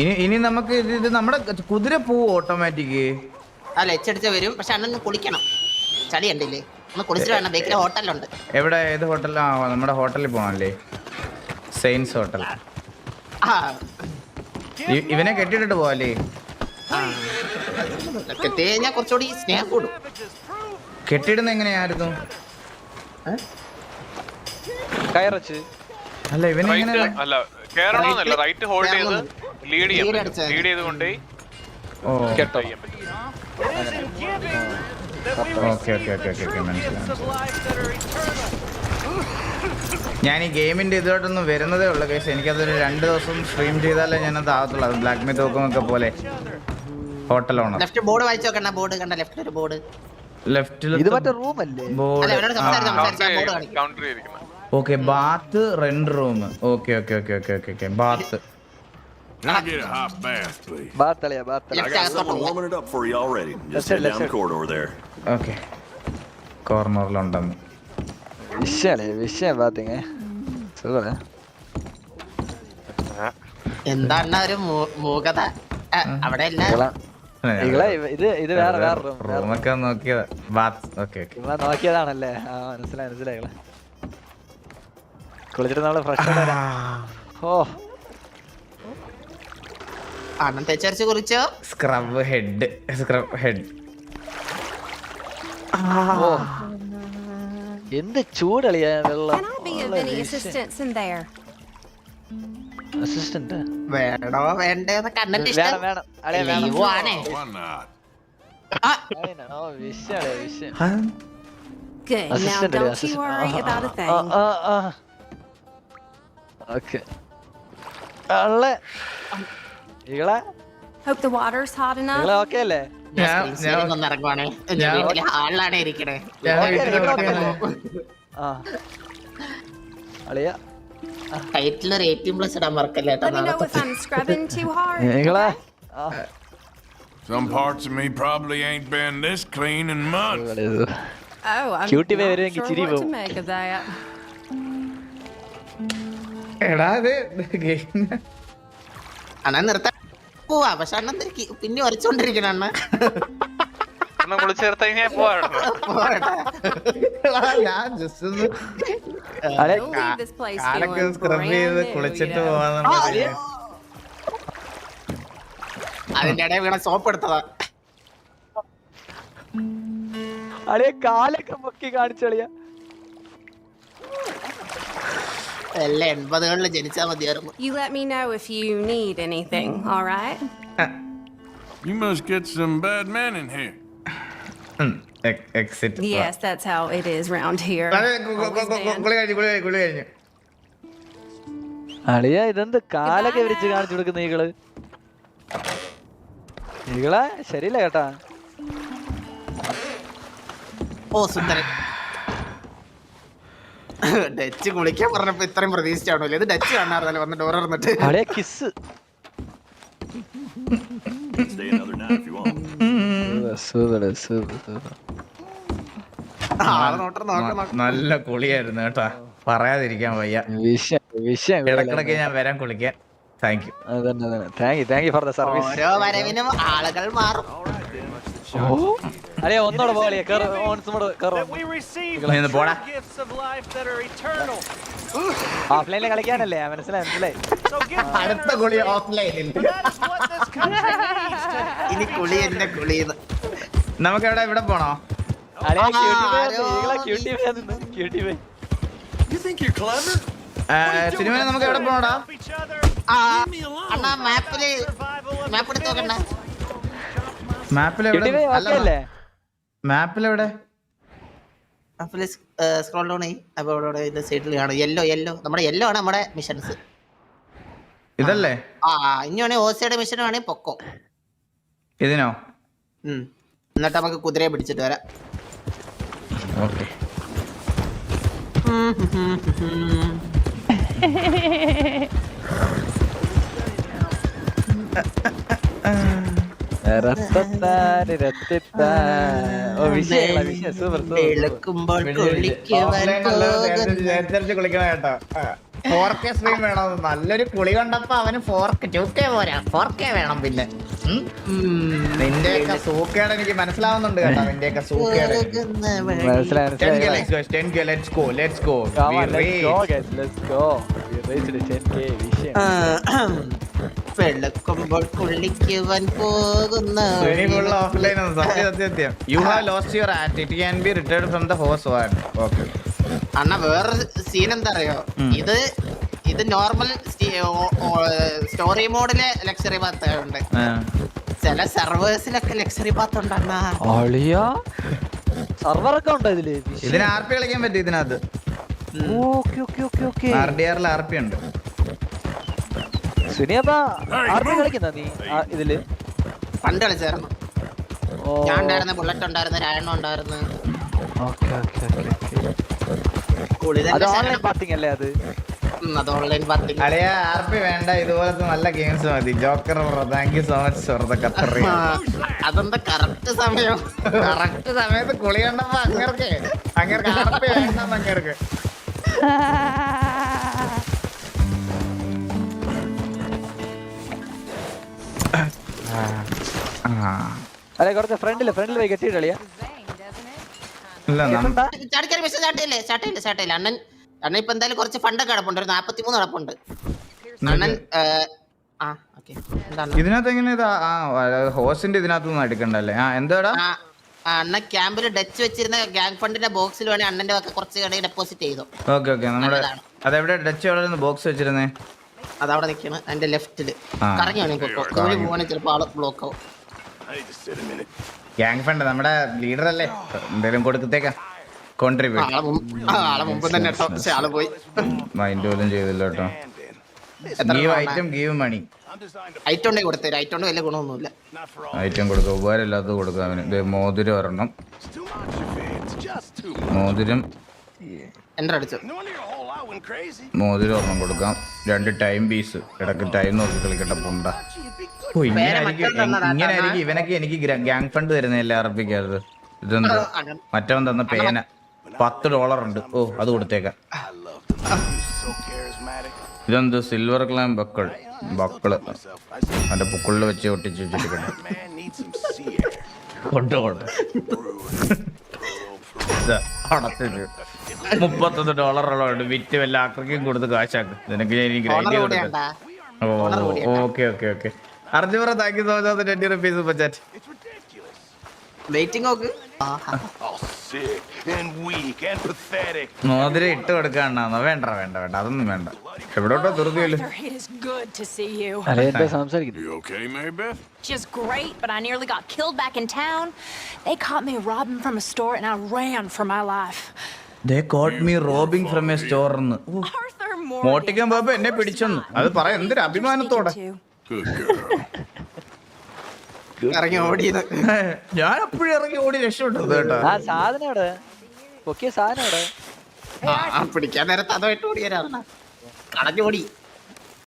ഇനി ഇനി നമുക്ക് ഇത് ഇത് നമ്മുടെ കുതിര പോവും ഓട്ടോമാറ്റിക് അല്ല എച്ചടിച്ച വരും. പക്ഷെ അണ്ണൻ കുളിക്കണം. ചളി ഉണ്ടല്ലേ ഒന്ന് കുളിച്ചിട്ട് വേണം ബേക്കിലെ ഹോട്ടലുണ്ട് എവിടെ ഏത് ഹോട്ടലാ ആ നമ്മുടെ ഹോട്ടലിൽ പോകണല്ലേ സെയിൻസ് ഹോട്ടൽ ഇവനെ കെട്ടിട്ടിട്ട് പോവാല്ലേ? കെട്ടി കഴിഞ്ഞാൽ കുറച്ചുകൂടി സ്നേഹം കൂടും. കെട്ടിടുന്ന എങ്ങനെയായിരുന്നു? കയറച്ച്. അല്ല ഇവനെ റൈറ്റ് എങ്ങനെ അല്ല കേറണമെന്നല്ല. റൈറ്റ് ഹോൾഡ് ചെയ്ത്. ലീഡ് ചെയ്യാൻ പറ്റും. ലീഡ് ചെയ്തുകൊണ്ട് കൊണ്ടുപോയി ചെയ്യാൻ പറ്റും okay okay okay okay okay മനസ്സിലായി. ഞാൻ ഈ ഗെയിമിന്റെ ഇതോട്ടൊന്നും വരുന്നതേ ഉള്ളൂ കേസ് എനിക്കതൊരു രണ്ട് ദിവസം സ്ട്രീം ചെയ്താലേ ഞാനത് ആകത്തുള്ളൂ. അത് ബ്ലാക്ക് മീ തോക്കുമൊക്കെ പോലെ. ഹോട്ടൽ ഓണർ ലെഫ്റ്റ് ബോർഡ് വായിച്ചു നോക്കണ്ട. ബോർഡ് കണ്ട. ലെഫ്റ്റ് ഒരു ബോർഡ് ലെഫ്റ്റിൽ ഇത് മറ്റേ റൂം അല്ലേ? അല്ല board okay bath rent room okay okay okay okay okay bath Can I get a hot bath, please? ബാത്തളിയാ ബാത്തള I got someone warming it up for you already. Just head down the corridor there. Okay കോർണറിലുണ്ടെന്ന് വിഷയല്ലേ വിഷയം ബാത്തിങ്ങ സുഖല്ലേ? എന്താണ് ഒരു മൂകത? അവിടെ ഇത് ഇത് വേറെ വേറെ റൂം റൂമൊക്കെ നോക്കിയതാ. Bath okay okay. ഇങ്ങളെ നോക്കിയതാണല്ലേ? ആ മനസ്സിലായി മനസ്സിലായി കുളിച്ചിട്ട് നമ്മൾ ഫ്രഷ് ഓ. അണ്ണൻ ചർച്ച കുറിച്ചോ? സ്ക്രബ് ഹെഡ് സ്ക്രബ് ഹെഡ് എന്ത് ചൂടളിയാ വെള്ളം. Can I be of any assistance in there? Assistant വേണോ വേണ്ടേന്നൊക്കെ അണ്ണന്റെ വേണം ഇഷ്ടം. വേണം. അളിയ വേണം. ലീവ് ആണേ. Why not? ആ, അതിനാ, ഓ വിഷയല്ലേ വിഷയം Good. Now assistant don't you worry about a thing. Okay ഇളെ hope the water's hard enough ഇളെ okay നിർത്താ. പോവാ. പക്ഷെ അണ്ണൻ പിന്നെ ഉരച്ചോണ്ടിരിക്കണ അണ്ണ ഒന്ന് വിളിച്ചു ചേർത്ത് കഴിഞ്ഞാൽ പോവാ ഞാൻ ജസ്റ്റ് ഒന്ന് അളിയ We'll leave this place കാലൊക്കെ സ്ക്രബ് ചെയ്ത് കുളിച്ചിട്ട്. അതിന്റെ ഇടയിൽ വീണ സോപ്പ് എടുത്തതാ. അളിയ കാലൊക്കെ പൊക്കി കാണിച്ചളിയ. എല്ലാം എൺപതുകളിൽ ജനിച്ചാ മതിയായിരുന്നു You let me know if you need anything, all right? You must get some bad men in here. Exit Yes, that's how it is round here. Always banned. കുളി കഴിഞ്ഞു കുളി കഴിഞ്ഞു കുളി കഴിഞ്ഞു അളിയ ഇതെന്ത് കാലൊക്കെ വിരിച്ച് കാണിച്ചു കൊടുക്കുന്ന ഈകൾ ഈകളെ ശരിയില്ല കേട്ടാ ഓ സുന്ദരൻ ഡച്ച് കുളിക്കാൻ പറഞ്ഞപ്പോ ഇത്രയും പ്രതീക്ഷിച്ചാണോ ഇത് ഡച്ച് കാണാറില്ല വന്ന് ഡോർ ഇറന്നിട്ട് കിസ് നല്ല കുളിയായിരുന്നു കേട്ടാ. പറയാതിരിക്കാൻ വയ്യ. ഇടക്കിടക്ക് ഞാൻ വരാൻ കുളിക്കാൻ. താങ്ക് യു അതന്നെ അതന്നെ. Thank you thank you for the service ഓരോ വരവിനും ആളുകൾ മാറും. അളിയ ഒന്നോടെ പോളിയ കേറ് ഓൺസ് മോഡ് കേറ്. Eternal. ഓഫ്ലൈനിൽ കളിക്കാനല്ലേ? മനസ്സിലായി മനസ്സിലായി. അടുത്ത. കുളി ഓഫ്ലൈനിൽ. ഇനി കുളി എന്നെ കുളിന്ന്. നമുക്ക് എവിടെ ഇവിടെ പോണോ? സിനിമ നമുക്ക് എവിടെ പോണോടാ? അണ്ണാ മാപ്പിൽ മാപ്പ് എടുത്ത് നോക്കണ്ട. മാപ്പിൽ എവിടെ? അല്ലേ മാപ്പിൽ എവിടെ സ്ക്രോൾ ഡൗൺ ചെയ്യും. അപ്പൊ അവിടെ അവിടെ ഇത് സൈഡിൽ കാണും. യെല്ലോ യെല്ലോ നമ്മുടെ യെല്ലോ ആണ് നമ്മുടെ മിഷൻസ് ഇതല്ലേ? ആ ഇനിയാണെങ്കിൽ ഓസയുടെ മിഷൻ ആണ് പൊക്കോ. ഇതിനോ. എന്നിട്ട് നമുക്ക് കുതിരയെ പിടിച്ചിട്ട് വരാം. ഓക്കെ. രത്തത്താന് കുളിക്കണം കേട്ടോ. ഫോർ കെ സ്ട്രീം വേണം നല്ലൊരു കുളി കണ്ടപ്പോ അവന് ഫോർ കെ ടു കെ പോരാ. ഫോർ കെ വേണം പിന്നെ. നിന്റെ നിന്റെയൊക്കെ സൂക്കേട് എനിക്ക് മനസ്സിലാവുന്നുണ്ട് കേട്ടോ. നിന്റെയൊക്കെ സൂക്കേട്. മനസ്സിലായി വെളുക്കുമ്പോൾ കുള്ളിക്കുവാൻ പോകുന്ന ഫുൾ ഓഫ്ലൈൻ സത്യം സത്യം സത്യം. You have lost your at it can be from the hose one okay അണ്ണ വേറൊരു സീൻ എന്താ അറിയോ ഇത് ഇത് നോർമൽ സ്റ്റോറി മോഡിലെ ലക്ഷറി ഉണ്ട്. ചില സെർവേഴ്സിലൊക്കെ ലക്ഷറി ബാത്ത് ഉണ്ട് അണ്ണാ. അളിയാ. സർവർ ഒക്കെ ഉണ്ടോ ഇതിൽ? ഇതിന് ആർ പി കളിക്കാൻ പറ്റും ഇതിനകത്ത്. Okay okay okay okay. R D ആറിൽ ആർ പി ഉണ്ട്. സുനി അപ്പൊ ആർമി കളിക്കുന്ന നീ? ഇതിൽ? പണ്ട് കളിച്ചായിരുന്നു. ഓ. ഞാൻ ഉണ്ടായിരുന്ന ബുള്ളറ്റ് ഉണ്ടായിരുന്നു രായണ്ണ ഉണ്ടായിരുന്നു. ഓക്കെ ഓക്കെ ഓക്കെ കുളി അത് ഓൺലൈൻ ശരണം. പാർട്ടിങ് അല്ലേ അത്? ഓൺലൈൻ പാർട്ടി അളിയ ആർ പി വേണ്ട ഇതുപോലത്തെ നല്ല ഗെയിംസ് മതി. Joker thank you so much കത്തറി അതെന്താ കറക്റ്റ് സമയം? കറക്റ്റ് സമയത്ത് കുളി കണ്ടപ്പോ അങ്ങർക്ക് അങ്ങർക്ക് ആർ പി വേണ്ട അങ്ങർക്ക്. അല്ലെ കുറച്ച് ഫ്രണ്ടിൽ ഫ്രണ്ടിൽ പോയി കെട്ടിയിട്ട് കളിയാ. അണ്ണൻ അണ്ണൻ ഇപ്പൊ എന്തായാലും കുറച്ച് ഫണ്ടൊക്കെ ഒരു നാപ്പത്തി മൂന്ന് കിടപ്പുണ്ട് അണ്ണൻ ഇതിനകത്ത് എങ്ങനെ ഇത്? ആ ഹോസിന്റെ ഇതിനകത്ത് നിന്ന് എടുക്കണ്ടല്ലേ ആ എന്താടാ? ക്യാമ്പിൽ ഡച്ച് വെച്ചിരുന്ന ഗ്യാങ് ഫണ്ടിന്റെ ബോക്സിൽ വേണേ അണ്ണന്റെ ഒക്കെ കുറച്ച് കടയിൽ ഡെപ്പോസിറ്റ് ചെയ്തു. Okay okay. നമ്മുടെ അതെവിടെ? ഡച്ച് എവിടെ ബോക്സ് വെച്ചിരുന്നേ? അതവിടെ നിൽക്കണം അതിന്റെ ലെഫ്റ്റിൽ. കറങ്ങിയാണ് പോവാണെങ്കിൽ ആൾ ബ്ലോക്ക് ആവും. ഗ്യാങ് ഫണ്ട് നമ്മുടെ ലീഡർ അല്ലേ? എന്തെങ്കിലും കൊടുക്കത്തേക്കാ? കോൺട്രിബ്യൂട്ട് ആളെ മുമ്പ് തന്നെ കേട്ടോ പക്ഷെ ആൾ പോയി. മൈൻഡ് പോലും ചെയ്തില്ല കേട്ടോ. എത്ര give item give money item ഉണ്ടെങ്കിൽ കൊടുത്തേരും ഐറ്റം കൊണ്ട് വലിയ ഗുണമൊന്നുമില്ല. ഐറ്റം കൊടുക്കുക ഉപകാരമില്ലാത്തത് കൊടുക്കുക അവന്. ഇത് മോതിരം ഒരെണ്ണം. മോതിരം ഒരെണ്ണം കൊടുക്കാം. രണ്ട് ടൈം പീസ് ഇടയ്ക്ക് ടൈം നോക്കി കളിക്കട്ടെ പുണ്ട. ഓ ഇങ്ങനെ ആയിരിക്കും മറ്റൊന്ന് തന്നതാ, ഇങ്ങനെ ആയിരിക്കും ഇവനൊക്കെ എനിക്ക് ഗ്യാങ് ഫണ്ട് തരുന്നില്ല അർപ്പിക്കരുത് ഇതെന്ത്? മറ്റവൻ തന്ന പേന. പത്ത് ഡോളർ ഉണ്ട്. ഓ അത് കൊടുത്തേക്കാം. ഇതെന്ത്? സിൽവർ ക്ലാം ബക്കൾ ബക്കൾ അതിന്റെ പുക്കളിൽ വെച്ച് ഒട്ടിച്ച് വെച്ചിട്ടുണ്ട് ഇതാ, മുപ്പത്തൊന്ന് ഡോളറുള്ളതുകൊണ്ട് വിറ്റ് വല്ല ആക്രക്കും കൊടുത്ത് കാശാക്കും. നിനക്ക് ഞാൻ ഗ്രൈൻഡ് ചെയ്ത് ഓ. Okay okay okay. Arjuna thank you so much twenty rupees waiting നോക്ക്. All weak and pathetic. മോതിരം ഇട്ട് കൊടുക്കാണെന്നാ വേണ്ട വേണ്ട വേണ്ട അതൊന്നും വേണ്ട എവിടോട്ടോ You okay, Marybeth? Just great, but I nearly got killed back in town. They caught me robbing from a store and I ran for my life. They caught me robbing from a store. മോട്ടിക്കാൻ പോയപ്പോ എന്നെ പിടിച്ചെന്ന് അത് പറ എന്തൊരു അഭിമാനത്തോടെ Good girl. ഇറങ്ങി ഓടിയത്. ഞാൻ അപ്പോഴും ഇറങ്ങി ഓടി രക്ഷപ്പെട്ടത്. കേട്ടോ. ആ സാധനം എവിടെ? പൊക്കിയ സാധനം എവിടെ? ആ, പിടിക്കാൻ നേരത്തെ അതുമായിട്ട് ഓടിയാരാണ് ഓടി.